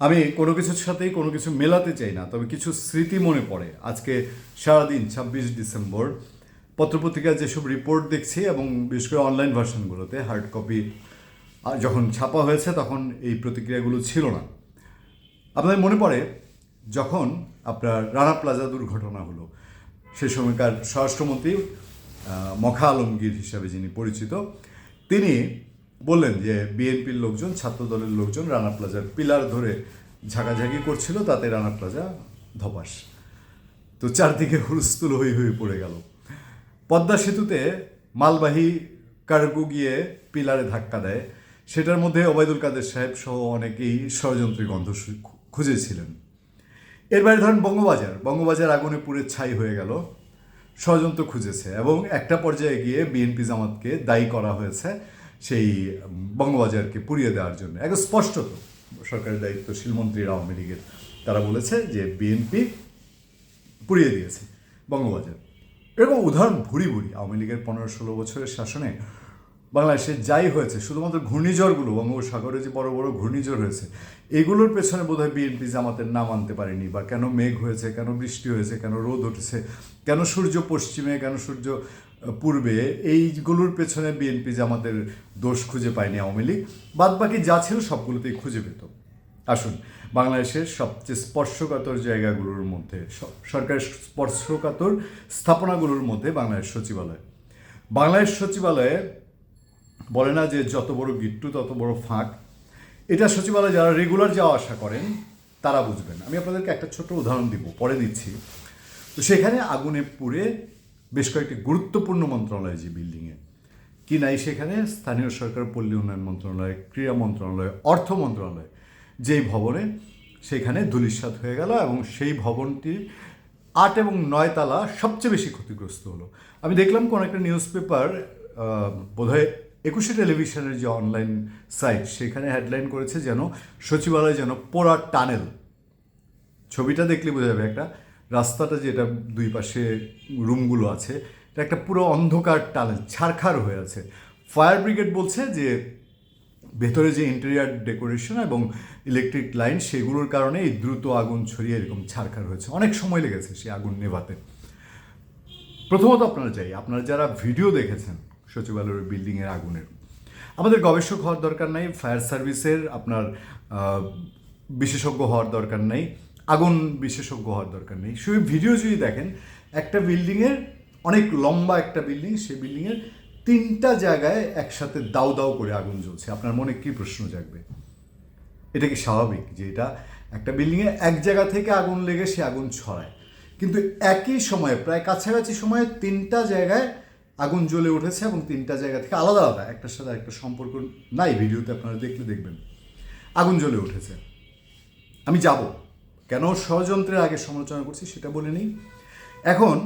আমি কোনো কিছুর সাথেই কোনো কিছু মেলাতে চাই না, তবে কিছু স্মৃতি মনে পড়ে। আজকে সারাদিন ছাব্বিশ ডিসেম্বর। পত্রপত্রিকায় যেসব রিপোর্ট দেখছি এবং বিশেষ করে অনলাইন ভার্সনগুলোতে, হার্ড কপি যখন ছাপা হয়েছে তখন এই প্রতিক্রিয়াগুলো ছিল না। আপনাদের মনে পড়ে যখন আপনার রানা প্লাজা দুর্ঘটনা হলো, সে সময়কার স্বরাষ্ট্রমন্ত্রী মখা আলমগীর হিসাবে যিনি পরিচিত, তিনি বললেন যে বিএনপির লোকজন, ছাত্রদলের লোকজন রানা প্লাজার পিলার ধরে ঝাঁকাঝাঁকি করছিল, তাতে রানা প্লাজা ধপাস। তো চারদিকে হুলস্থুল হই হই পড়ে গেল। পদ্মা সেতুতে মালবাহী কার্গো গিয়ে পিলারে ধাক্কা দেয়। সেটার মধ্যে ওবায়দুল কাদের সাহেব সহ অনেকেই ষড়যন্ত্রী গন্ধ খুঁজেছিলেন। এর বাইরে ধরেন বঙ্গবাজার বঙ্গবাজার আগুনে পুড়ে ছাই হয়ে গেল। ষড়যন্ত্র খুঁজেছে এবং একটা পর্যায়ে গিয়ে বিএনপি জামাতকে দায়ী করা হয়েছে। সেই বঙ্গবাজারকে পুড়িয়ে দেওয়ার জন্য। একদম স্পষ্টত সরকারের দায়িত্বশীল মন্ত্রী আওয়ামী লীগের, তারা বলেছে যে বিএনপি পুড়িয়ে দিয়েছে বঙ্গবাজার। এরকম উদাহরণ ভুরি ভুরি, আওয়ামী লীগের পনেরো ষোলো বছরের শাসনে বাংলাদেশে যাই হয়েছে, শুধুমাত্র ঘূর্ণিঝড়গুলো, বঙ্গোপসাগরে যে বড় বড় ঘূর্ণিঝড় হয়েছে, এগুলোর পেছনে বোধহয় বিএনপি জামাতের নাম আনতে পারেনি, বা কেন মেঘ হয়েছে, কেন বৃষ্টি হয়েছে, কেন রোদ উঠেছে, কেন সূর্য পশ্চিমে, কেন সূর্য পূর্বে এইগুলোর পেছনে বিএনপি যে আমাদের দোষ খুঁজে পায়নি আওয়ামী লীগ বাদ বাকি যা ছিল সবগুলোতেই খুঁজে পেত। আসুন, বাংলাদেশের সবচেয়ে স্পর্শকাতর জায়গাগুলোর মধ্যে সরকারের স্পর্শকাতর স্থাপনাগুলোর মধ্যে বাংলাদেশ সচিবালয়। বাংলাদেশ সচিবালয়ে বলে না যে যত বড় গিট্টু, তত বড় ফাঁক। এটা সচিবালয়ে যারা রেগুলার যাওয়া আসা করেন, তারা বুঝবেন। আমি আপনাদেরকে একটা ছোট উদাহরণ দিব, পরে দিচ্ছি। তো সেখানে আগুনে পুড়ে বেশ কয়েকটি গুরুত্বপূর্ণ মন্ত্রণালয় যে বিল্ডিংয়ে কি নাই সেখানে? স্থানীয় সরকার, পল্লী উন্নয়ন মন্ত্রণালয়, ক্রীড়া মন্ত্রণালয়, অর্থ মন্ত্রণালয়। যেই ভবনে সেখানে ধূলিসাৎ হয়ে গেল এবং সেই ভবনটি আট এবং নয় তালা সবচেয়ে বেশি ক্ষতিগ্রস্ত হলো। আমি দেখলাম কোন একটা নিউজ পেপার বোধহয় একুশে টেলিভিশনের যে অনলাইন সাইট সেখানে হেডলাইন করেছে যেন সচিবালয় যেন পোড়া টানেল ছবিটা দেখলে বোঝা যাবে একটা রাস্তাটা যেটা দুই পাশে রুমগুলো আছে, এটা একটা পুরো অন্ধকার টানেল, ছারখার হয়ে আছে। ফায়ার ব্রিগেড বলছে যে, ভেতরে যে ইন্টেরিয়ার ডেকোরেশন এবং ইলেকট্রিক লাইন, সেগুলোর কারণে এই দ্রুত আগুন ছড়িয়ে এরকম ছারখার হয়েছে। অনেক সময় লেগেছে সেই আগুন নেভাতে। প্রথমত আপনারা যাই, আপনারা যারা ভিডিও দেখেছেন সচিবালয়ের বিল্ডিংয়ের আগুনের, আমাদের গবেষক হওয়ার দরকার নাই, ফায়ার সার্ভিসের আপনার বিশেষজ্ঞ হওয়ার দরকার নেই। আগুন বিশেষজ্ঞ হওয়ার দরকার নেই। শুধু ভিডিও যদি দেখেন, একটা বিল্ডিংয়ের অনেক লম্বা একটা বিল্ডিং সেই বিল্ডিংয়ের তিনটা জায়গায় একসাথে দাউ দাউ করে আগুন জ্বলছে। আপনার মনে কি প্রশ্ন জাগবে? এটা কি স্বাভাবিক যে এটা একটা বিল্ডিংয়ে এক জায়গা থেকে আগুন লেগে সে আগুন ছড়ায়? কিন্তু একই সময়ে, প্রায় কাছাকাছি সময়ে তিনটা জায়গায় আগুন জ্বলে উঠেছে এবং তিনটা জায়গা থেকে আলাদা আলাদা, একটার সাথে একটা সম্পর্ক নাই ভিডিওতে আপনারা দেখলে দেখবেন, আগুন জ্বলে উঠেছে। আমি যাব। কেন ষড়যন্ত্রের আগে সমালোচনা করছি সেটা বলে নিই। এখন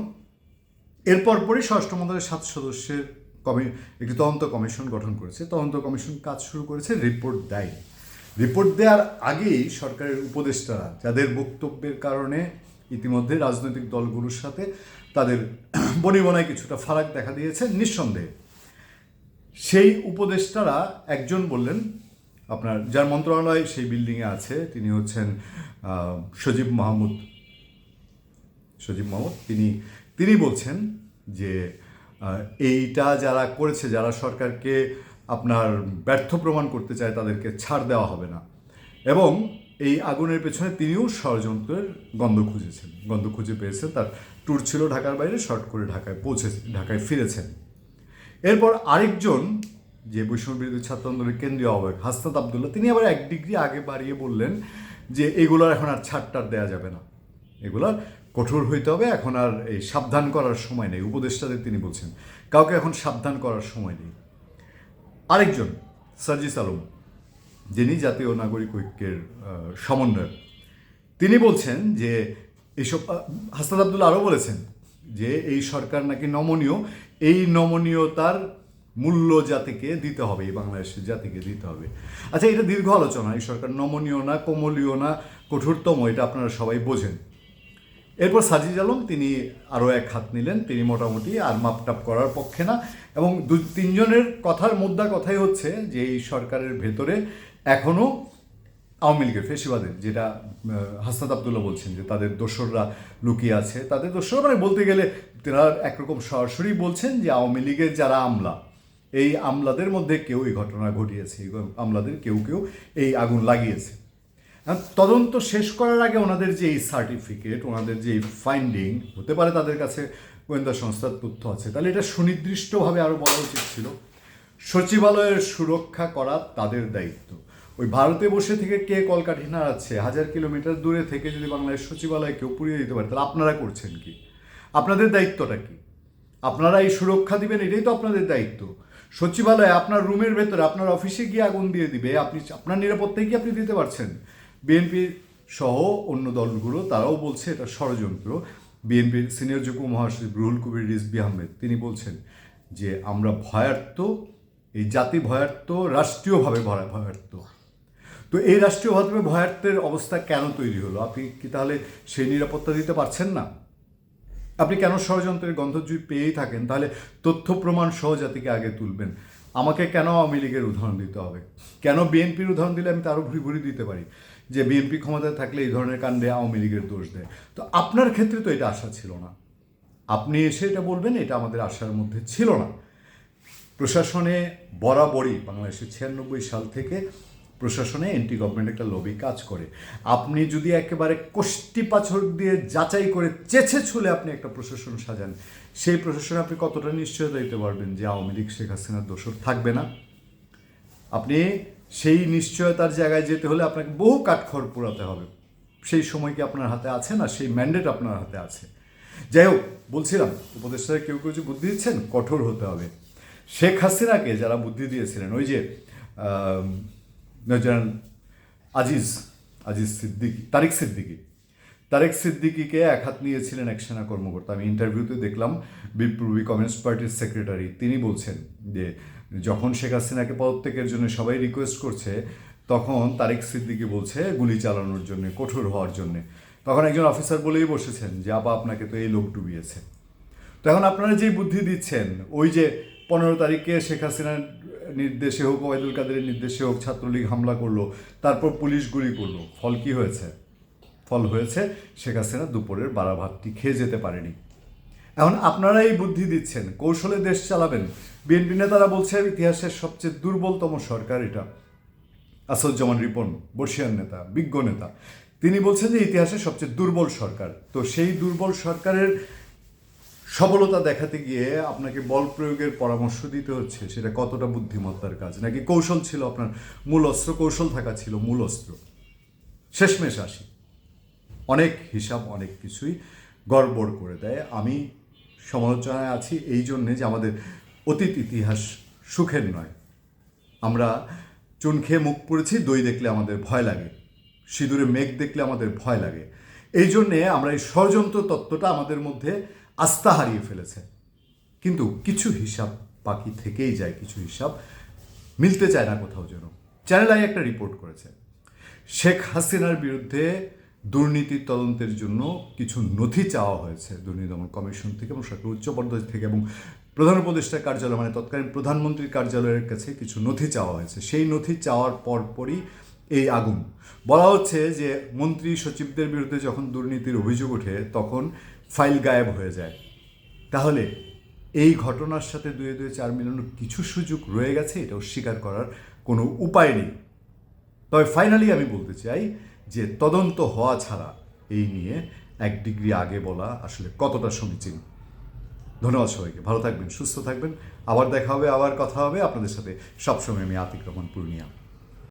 এরপর পরই স্বরাষ্ট্র মন্ত্রণালয়ের সাত সদস্যের কমি, একটি তদন্ত কমিশন গঠন করেছে। তদন্ত কমিশন কাজ শুরু করেছে রিপোর্ট দেয়। রিপোর্ট দেওয়ার আগেই সরকারের উপদেষ্টারা যাদের বক্তব্যের কারণে ইতিমধ্যে রাজনৈতিক দলগুলোর সাথে তাদের বনিবনায় কিছুটা ফারাক দেখা দিয়েছে নিঃসন্দেহে। সেই উপদেষ্টারা একজন বললেন, আপনার যার মন্ত্রণালয় সেই বিল্ডিংয়ে আছে, তিনি হচ্ছেন সজীব মাহমুদ। সজীব মাহমুদ, তিনি তিনি বলছেন যে এইটা যারা করেছে, যারা সরকারকে আপনার ব্যর্থ প্রমাণ করতে চায়, তাদেরকে ছাড় দেওয়া হবে না। এবং এই আগুনের পেছনে তিনিও ষড়যন্ত্রের গন্ধ খুঁজেছেন। গন্ধ খুঁজে পেয়েছেন তার ট্যুর ছিল ঢাকার বাইরে শর্ট করে ঢাকায় পৌঁছে, ঢাকায় ফিরেছেন। এরপর আরেকজন, যে বৈষম্য বিরোধী ছাত্র আন্দোলনের কেন্দ্রীয় আহ্বায়ক হাসনাত আবদুল্লাহ, তিনি আবার এক ডিগ্রি আগে বাড়িয়ে বললেন যে এগুলোর এখন আর ছাড়টার দেওয়া যাবে না। এগুলোর কঠোর হইতে হবে এখন আর এই সাবধান করার সময় নেই। উপদেষ্টাদের তিনি বলছেন কাউকে এখন সাবধান করার সময় নেই। আরেকজন সার্জিস আলম যিনি জাতীয় নাগরিক ঐক্যের সমন্বয়ক তিনি বলছেন যে এইসব আহ, হাসনাত আবদুল্লাহ আরও বলেছেন যে এই সরকার নাকি নমনীয়। এই নমনীয়তার মূল্য জাতিকে দিতে হবে, এই বাংলাদেশের জাতিকে দিতে হবে। আচ্ছা এটা দীর্ঘ আলোচনা, এই সরকার নমনীয় না, কোমলীয় না, কঠোরতম, এটা আপনারা সবাই বোঝেন। এরপর সাজিদ আলম, তিনি আরও এক হাত নিলেন, তিনি মোটামুটি আর মাপটাপ করার পক্ষে না। এবং দু, তিনজনের কথার মুদ্রা কথাই হচ্ছে যে, এই সরকারের ভেতরে এখনও আওয়ামী লীগের ফেসিবাদের, যেটা হাসনাত আবদুল্লাহ বলছেন যে, তাদের দোসররা লুকিয়ে আছে। তাদের দোসর মানে বলতে গেলে, তারা একরকম সরাসরি বলছেন যে, আওয়ামী লীগের যারা আমলা এই আমলাদের মধ্যে কেউ এই ঘটনা ঘটিয়েছে আমলাদের কেউ কেউ এই আগুন লাগিয়েছে। তদন্ত শেষ করার আগে ওনাদের যে এই সার্টিফিকেট ওনাদের যে এই ফাইন্ডিং হতে পারে তাদের কাছে গোয়েন্দা সংস্থার তথ্য আছে। তাহলে এটা সুনির্দিষ্টভাবে আরও বলা উচিত ছিল, সচিবালয়ের সুরক্ষা করা তাদের দায়িত্ব। ওই ভারতে বসে থেকে কে কলকাঠি নাড়াচ্ছে, হাজার কিলোমিটার দূরে থেকে যদি বাংলাদেশ সচিবালয় কেউ পুড়িয়ে দিতে পারে, তাহলে আপনারা করছেন কি? আপনাদের দায়িত্বটা কি? আপনারা এই সুরক্ষা দিবেন, এটাই তো আপনাদের দায়িত্ব। সচিবালয়ে আপনার রুমের ভেতরে আপনার অফিসে গিয়ে আগুন দিয়ে দিবে, আপনি আপনার নিরাপত্তায় কি আপনি দিতে পারছেন? বিএনপি সহ অন্য দলগুলো, তারাও বলছে এটা ষড়যন্ত্র। বিএনপির সিনিয়র যুগ্ম মহাসচিব রুহুল কবির রিজবি আহমেদ, তিনি বলছেন যে আমরা ভয়ার্ত, এই জাতি ভয়ার্ত, রাষ্ট্রীয়ভাবে ভয়া- ভয়ার্ত। তো এই রাষ্ট্রীয়ভাবে ভয়ার্থের অবস্থা কেন তৈরি হলো? আপনি কি তাহলে সেই নিরাপত্তা দিতে পারছেন না? আপনি কেন ষড়যন্ত্রের গন্ধ যদি পেয়েই থাকেন? তাহলে তথ্য প্রমাণ সহ জাতিকে আগে তুলবেন। আমাকে কেন আওয়ামী লীগের উদাহরণ দিতে হবে? কেন বিএনপির উদাহরণ দিলে আমি তারও ভুরি ভুরি দিতে পারি? যে বিএনপি ক্ষমতায় থাকলে এই ধরনের কাণ্ডে আওয়ামী লীগের দোষ দেয়। তো আপনার ক্ষেত্রে তো এটা আশা ছিল না। আপনি এসে এটা বলবেন, এটা আমাদের আশার মধ্যে ছিল না। প্রশাসনে বরাবরই, বাংলাদেশের ছিয়ানব্বই সাল থেকে প্রশাসনে এন্টি গভর্নমেন্ট একটা লবি কাজ করে। আপনি যদি একেবারে কোষ্টি পাছর দিয়ে যাচাই করে চেছে ছুলে আপনি একটা প্রশাসন সাজান, সেই প্রশাসনে আপনি কতটা নিশ্চয়তা দিতে পারবেন যে আওয়ামী লীগ, শেখ হাসিনার দোষর থাকবে না? আপনি সেই নিশ্চয়তার জায়গায় যেতে হলে আপনাকে বহু কাঠখড় পোড়াতে হবে। সেই সময় কি আপনার হাতে আছে না? সেই ম্যান্ডেট আপনার হাতে আছে। যাই হোক, বলছিলাম, উপদেষ্টারা কেউ কেউ যে বুদ্ধি দিচ্ছেন, কঠোর হতে হবে। শেখ হাসিনাকে যারা বুদ্ধি দিয়েছিলেন, ওই যে আম, নজরান আজিজ আজিজ সিদ্দিকি তারিক সিদ্দিকি। তারেক সিদ্দিকিকে এক হাত নিয়েছিলেন এক সেনা কর্মকর্তা। আমি ইন্টারভিউতে দেখলাম বিপ্লবী কমিউনিস্ট পার্টির সেক্রেটারি তিনি বলছেন যে যখন শেখ হাসিনাকে পদত্যাগের জন্য সবাই রিকোয়েস্ট করছে তখন তারেক সিদ্দিকি বলছে গুলি চালানোর জন্য কঠোর হওয়ার জন্য। তখন একজন অফিসার বলেই বসেছেন যে আপা আপনাকে তো এই লোক ডুবিয়েছে। তো এখন আপনারা যেই বুদ্ধি দিচ্ছেন ওই যে পনেরো তারিখে শেখ হাসিনার নির্দেশে হোক ওয়াইদুল কাদেরের নির্দেশে হোক, ছাত্রলীগ হামলা করল, তারপর পুলিশ গুলি করল। ফল কি হয়েছে? ফল হয়েছে শেখ হাসিনা দুপুরের বারা ভাতটি খেয়ে যেতে পারেনি। এখন আপনারা এই বুদ্ধি দিচ্ছেন, কৌশলে দেশ চালাবেন। বিএনপি নেতারা বলছে ইতিহাসের সবচেয়ে দুর্বলতম সরকার এটা। আসাদুজ্জামান রিপন, বর্ষিয়ান নেতা, বিজ্ঞ নেতা। তিনি বলছেন যে, ইতিহাসের সবচেয়ে দুর্বল সরকার। তো সেই দুর্বল সরকারের সবলতা দেখাতে গিয়ে আপনাকে বল প্রয়োগের পরামর্শ দিতে হচ্ছে, সেটা কতটা বুদ্ধিমত্তার কাজ? নাকি কৌশল ছিল আপনার? মূল অস্ত্র কৌশল থাকা ছিল মূল অস্ত্র শেষমেশ আসি। অনেক হিসাব, অনেক কিছুই গড়বড় করে দেয়। আমি সমালোচনায় আছি এই জন্যে যে আমাদের অতীত ইতিহাস সুখের নয়। আমরা চুন খেয়ে মুখ পড়েছি, দই দেখলে আমাদের ভয় লাগে। সিঁদুরে মেঘ দেখলে আমাদের ভয় লাগে। এই জন্যে আমরা এই ষড়যন্ত্র তত্ত্বটা আমাদের মধ্যে আস্থা হারিয়ে ফেলেছে। কিন্তু কিছু হিসাব বাকি থেকেই যায়, কিছু হিসাব মিলতে চায় না কোথাও যেন। চ্যানেল আই একটা রিপোর্ট করেছে। শেখ হাসিনার বিরুদ্ধে দুর্নীতি তদন্তের জন্য কিছু নথি চাওয়া হয়েছে দুর্নীতি দমন কমিশন থেকে এবং সরকার উচ্চ পর্যায় থেকে এবং প্রধান উপদেষ্টার কার্যালয় মানে তৎকালীন প্রধানমন্ত্রীর কার্যালয়ের কাছে কিছু নথি চাওয়া হয়েছে। সেই নথি চাওয়ার পরপরই এই আগুন। বলা হচ্ছে যে মন্ত্রী সচিবদের বিরুদ্ধে যখন দুর্নীতির অভিযোগ ওঠে, তখন ফাইল গায়েব হয়ে যায়। তাহলে এই ঘটনার সাথে দুয়ে দুয়ে চার মিলানোর কিছু সুযোগ রয়ে গেছে এটা অস্বীকার করার কোনো উপায় নেই। তবে ফাইনালি আমি বলতে চাই যে তদন্ত হওয়া ছাড়া এই নিয়ে এক ডিগ্রি আগে বলা আসলে কতটা সমীচীন। ধন্যবাদ সবাইকে, ভালো থাকবেন, সুস্থ থাকবেন। আবার দেখা হবে, আবার কথা হবে। আপনাদের সাথে সবসময় আমি আতিক রহমান, পূর্ণিয়া।